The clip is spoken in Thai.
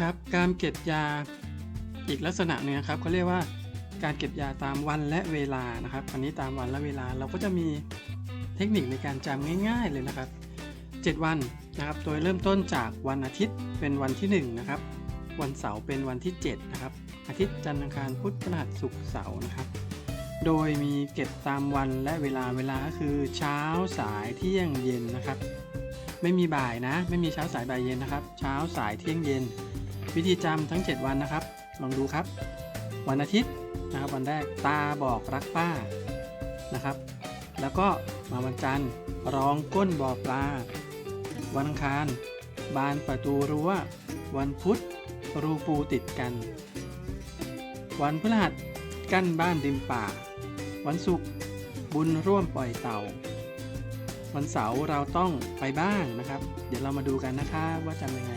ครับการเก็บยาอีกลักษณะหนึ่งครับเขาเรียกว่าการเก็บยาตามวันและเวลานะครับอันนี้ตามวันและเวลาเราก็จะมีเทคนิคในการจำง่าย ๆเลยนะครับ 7 วันนะครับ โดยเริ่มต้นจากวันอาทิตย์เป็นวันที่ 1 นะครับ วันเสาร์เป็นวันที่ 7 นะครับ อาทิตย์จันทร์อังคารพุธพฤหัสศุกร์เสาร์นะครับ โดยมีเก็บตามวันและเวลาเวลาก็คือเช้าสายเที่ยงเย็นนะครับ ไม่มีบ่ายนะ ไม่มีเช้าสายบ่ายเย็นนะครับ เช้าสายเที่ยงเย็น วิธีจำทั้ง 7 วันนะครับ ลองดูครับ วันอาทิตย์นะครับ วันแรกตาบอกรักป้านะครับ แล้วก็มาวันจันทร์ร้องก้นบ่อปลา วันอังคาร บานประตูรั้ว วันพุธ รูปูติดกัน วันพฤหัสกั้นบ้านริมป่า วันศุกร์บุญร่วมปล่อยเต่า วันเสาร์เราต้องไปบ้างนะครับ เดี๋ยวเรามาดูกันนะคะว่าจำยังไง